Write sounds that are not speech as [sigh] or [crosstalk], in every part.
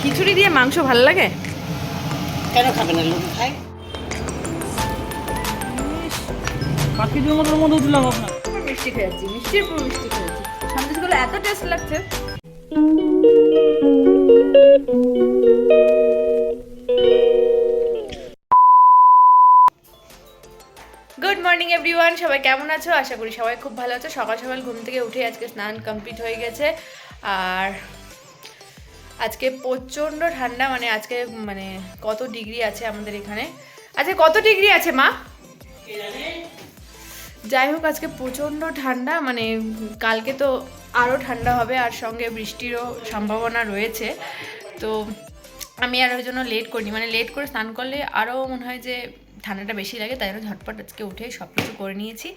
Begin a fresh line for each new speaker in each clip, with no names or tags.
খিচুড়ি দিয়ে মাংস ভালো লাগে?
কেন খাবে না লোক? খায়
পাঁচ কেজির মতো দিলাম আপনার
মিষ্টি খেয়েছি মিষ্টির পুরো মিষ্টি খেয়েছি। সন্দেশগুলো এত টেস্ট লাগছে। গুড মর্নিং এভরিওয়ান সবাই কেমন আছো? আশা করি সবাই খুব ভালো আছো। সকাল সকাল ঘুম থেকে উঠে আজকে স্নান কমপ্লিট হয়ে গেছে। আর আজকে প্রচণ্ড ঠান্ডা মানে আজকে মানে কত ডিগ্রি আছে আমাদের এখানে? আজকে কত ডিগ্রি আছে, মা? যাই হোক, আজকে প্রচণ্ড ঠান্ডা মানে কালকে তো আরও ঠান্ডা হবে, আর সঙ্গে বৃষ্টিরও সম্ভাবনা রয়েছে। তো আমি আর ওই জন্য লেট করিনি মানে লেট করে স্নান করলে আরও মনে হয় যে ঠান্ডাটা বেশি লাগে, তাই জন্য ঝটপট আজকে উঠে সব কিছু করে নিয়েছি।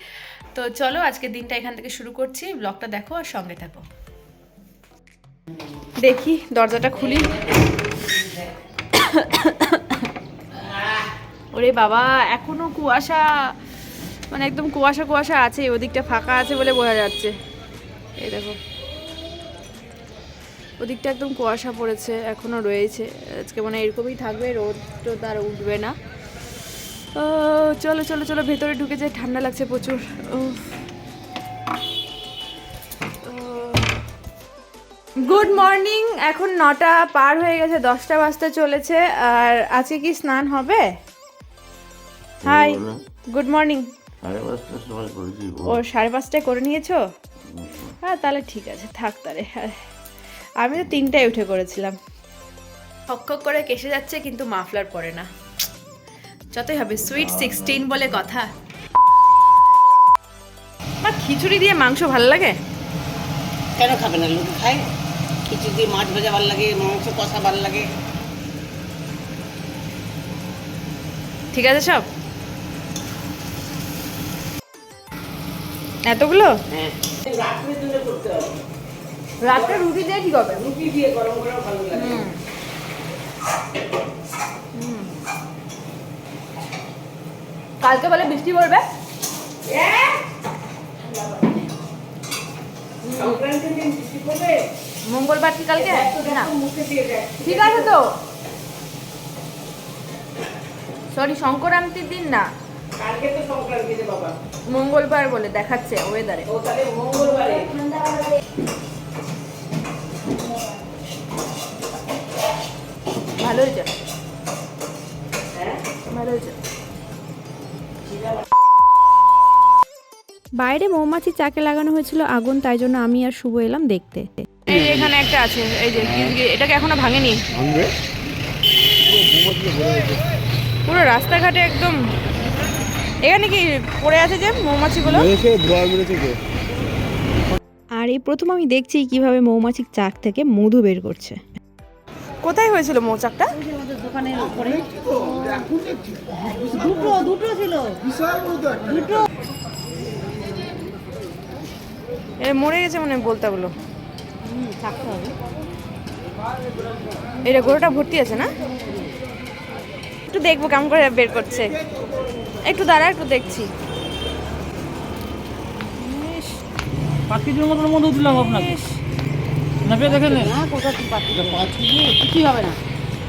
তো চলো আজকের দিনটা এখান থেকে শুরু করছি ব্লগটা দেখো আর সঙ্গে থাকো। দেখি, দরজাটা খুলি। ওরে বাবা, এখনও কুয়াশা মানে একদম কুয়াশা কুয়াশা আছে, ওদিকটা ফাঁকা আছে বলে বোঝা যাচ্ছে। এই দেখো। ওদিকটা একদম কুয়াশা পড়েছে, এখনও রয়েছে। আজকে মানে এরকমই থাকবে, রোদ টোদ আর উঠবে না। চলো চলো চলো, ভেতরে ঢুকে যাই, ঠান্ডা লাগছে প্রচুর। গুড মর্নিং এখন নটা পার হয়ে গেছে দশটা বাজতে চলেছে। আর আজকে কি স্নান হবে? হাই গুড মর্নিং ও সাড়ে পাঁচটায় করে নিয়েছো? হ্যাঁ তাহলে ঠিক আছে থাক তাহলে। আর আমি তো তিনটায় উঠে করেছিলাম। হক হক করে কেসে যাচ্ছে কিন্তু মাফলার পরে না। যতই হবে সুইট সিক্সটিন বলে কথা। আমার খিচুড়ি দিয়ে মাংস ভালো লাগে?
কেন খাবে না? লোক খায়? খিচুড়ি দিয়ে মাছ ভাজা ভালো লাগে মাংস কষা ভালো লাগে।
ঠিক আছে সব? এতগুলো?
হ্যাঁ। রাত্রের জন্য করতে হবে
রাত্রে রুটি দিয়ে হবে
রুটি দিয়ে গরম গরম ভালো লাগে।
কালকে বলে বৃষ্টি পড়বে?
সংক্রান্তির দিন বৃষ্টি পড়বে?
মঙ্গলবার কি কালকে? না। ঠিক আছে তো? সরি সংক্রান্তির দিন না।
কালকে তো সংক্রান্তি রে বাবা।
মঙ্গলবার বলে দেখাচ্ছে ওয়েদারে
ও তাহলে মঙ্গলবারে।
ভালো হয়েছে?
হ্যাঁ?
ভালো হয়েছে?
বাইরে মৌমাছি চাকে লাগানো হয়েছিল আগুন তাই জন্য আমি আর শুভ এলাম দেখতে।
এই যে এখানে একটা আছে এই যে কি- এটাকে এখনও ভাঙেনি। পুরো রাস্তাঘাটে একদম এখানে কি পড়ে আছে যে মৌমাছিগুলো?
আর এই প্রথম আমি দেখছি কীভাবে মৌমাছির চাক থেকে মধু বের করছে।
কোথায় হয়েছিল মৌচাকটা? এ মরে গেছে মনে এটা গরুটা ভর্তি আছে না? একটু দেখব কেমন করে বের করছে। একটু দাঁড়া একটু দেখছি। ইস,
পাঁচ কেজির মতো মধ্যে দিলাম আপনাকে।
ইস।
নাপিয়ে দেখে
না। কোথা পাঁচ কিলো পাঁচ কিলো কিছুই হবে না।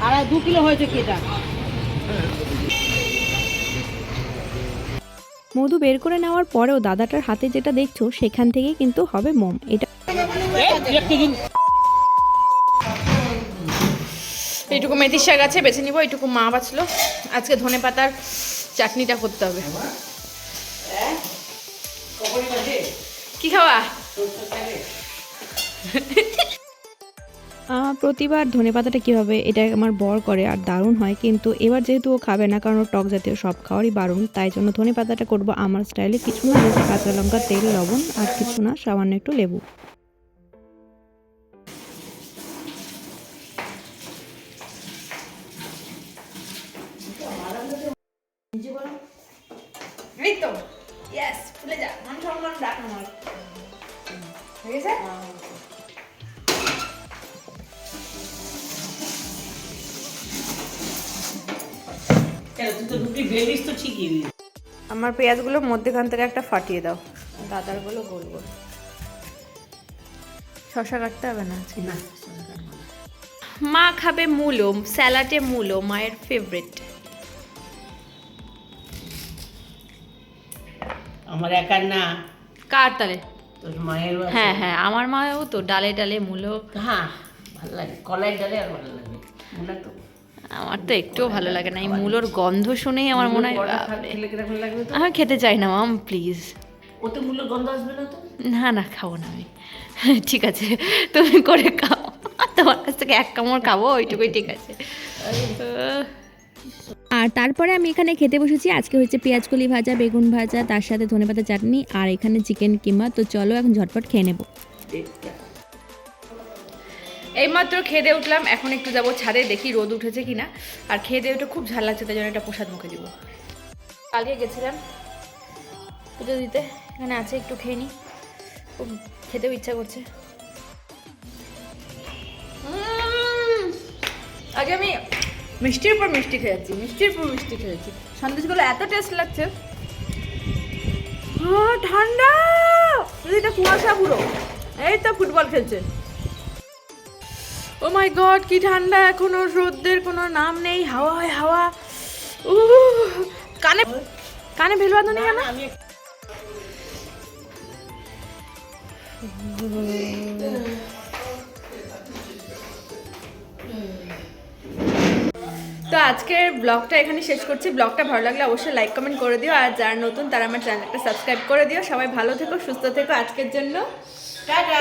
আড়াই দু কিলো হয়েছে কি এটা?
মধু বের করে নেওয়ার পরেও দাদাটার হাতে যেটা দেখছ সেখান থেকেই কিন্তু হবে মোম। এটা
এইটুকু মেথির শাক আছে, বেছে নিব, এইটুকু মা বাঁচলো। আজকে ধনে পাতার চাটনিটা করতে হবে। কি খাওয়া?
প্রতিবার ধনে পাতাটা কীভাবে, এটা আমার বর করে আর দারুণ হয়, কিন্তু এবার যেহেতু ও খাবে না, কারণ টক জাতীয় সব খাওয়ারই বারণ, তাই জন্য ধনে পাতাটা করব আমার স্টাইলে কিছু না কাঁচা লঙ্কা, তেল, লবণ আর কিছু না, সামান্য একটু লেবু।
এই তো ইয়েস ফুলে যা মান সম্মান ডাক আমার। হয়ে
তো ঠিকই।
আমার পেঁয়াজগুলো মধ্যেখান থেকে একটা ফাটিয়ে দাও। দাদারগুলো গোল গোল শশা কাটতে হবে না মা খাবে মূলো স্যালাডে মূলো মায়ের ফেভারিট
আমার একার না।
কার তালে?
তোর মায়েরও আছে।
হ্যাঁ হ্যাঁ আমার মাও তো ডালে ডালে মূলো।
হ্যাঁ ভালো লাগে। কলাই ডালে আর ভালো লাগে। মনে তো
আমার তো একটুও ভালো লাগে না। এই মূলোর গন্ধ শুনেই আমার মনে হয় আমি খেতে চাই না মাম প্লিজ।
ওতে মূল্য গন্ধ আসবে না তো?
না না খাব না আমি। [laughs] ঠিক আছে তুমি করে খাও। তোমার কাছ থেকে এক কামড় খাব ওইটুকুই ঠিক আছে।
আর তারপরে আমি এখানে খেতে বসেছি। আজকে হচ্ছে পেঁয়াজকলি ভাজা, বেগুন ভাজা, তার সাথে ধনেপাতা চাটনি আর এখানে চিকেন কিমা। তো চলো এখন ঝটপট খেয়ে নেব।
এইমাত্র খেয়ে উঠলাম। এখন একটু যাব ছাদে, দেখি রোদ উঠেছে কিনা। আর খেয়ে দিয়ে উঠে খুব ঝাল লাগছে, তাই জন্য একটা প্রসাদ মুখে দিব। কালকে গেছিলাম পুজো দিতে। এখানে আছে, একটু খেয়ে নিই খুব খেতেও ইচ্ছা করছে। আগে আমি মিষ্টির পর মিষ্টি খেয়েছি মিষ্টির পর মিষ্টি খেয়েছি। সন্দেশগুলো এত টেস্ট লাগছে? ঠান্ডা! এটা কুয়াশা পুরো। এই তো ফুটবল খেলছে। ও মাই গড কি ঠান্ডা এখনও রোদের কোনো নাম নেই হাওয়া হয় হাওয়া। উহ, কানে কানে ভেল বাঁধনি কেন?
আমি
তো আজকের ব্লগটা এখানে শেষ করছি। ব্লগটা ভালো লাগলে অবশ্যই লাইক কমেন্ট করে দিও। আর যারা নতুন তারা আমার চ্যানেলটা সাবস্ক্রাইব করে দিও। সবাই ভালো থেকো সুস্থ থেকো আজকের জন্য।
টাটা?